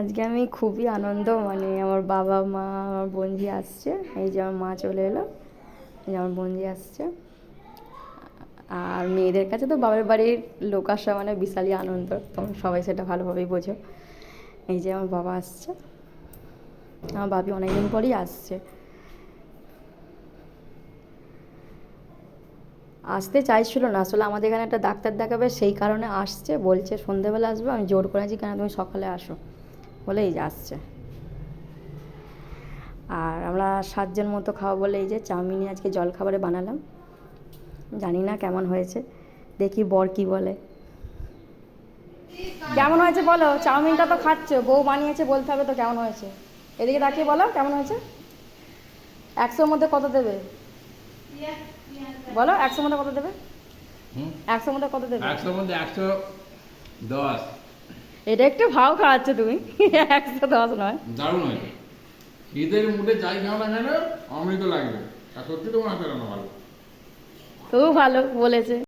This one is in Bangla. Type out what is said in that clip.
আজকে আমি খুবই আনন্দ মানে আমার বাবা, মা, আমার বোনজি আসছে। এই যে আমার মা চলে এলো। এই যে আমার বোনজি আসছে। আর মেয়েদের কাছে তো বাবার বাড়ির লোক আসা মানে বিশালই আনন্দ। তোমরা সবাই সেটা ভালোভাবেই বোঝো। এই যে আমার বাবা আসছে। আমার বাবি অনেকদিন পরই আসছে। আসতে চাইছিল না। আসলে আমাদের এখানে একটা ডাক্তার দেখাবে, সেই কারণে আসছে। বলছে সন্ধেবেলা আসবে, আমি জোর করেছি কেন? তুমি সকালে আসো। বলে এই যে আসছে আর আমরা সাতজন মতো খাওয়া বলে এই যে চাউমিনই আজকে জলখাবারে বানালাম। জানি না কেমন হয়েছে। দেখি বর কি বলে। কেমন হয়েছে বলো? চাউমিনটা তো খাচ্ছ। বউ বানিয়েছে বলতে হবে তো কেমন হয়েছে। এদিকে তাকিয়ে বলো কেমন হয়েছে? একশোর মধ্যে কত দেবে? বলো একশোর মধ্যে কত দেবে? একশোর মধ্যে কত দেবে? একশোর মধ্যে একশো দশ। এটা একটু ভাও খাওয়াচ্ছ তুমি। একশো দশ নয়। দারুণ হয় ঈদের মুডে যাই খাও না কেন অমৃত লাগবে। আর সত্যি তোমার হাতে রান্না ভালো। খুব ভালো বলেছে।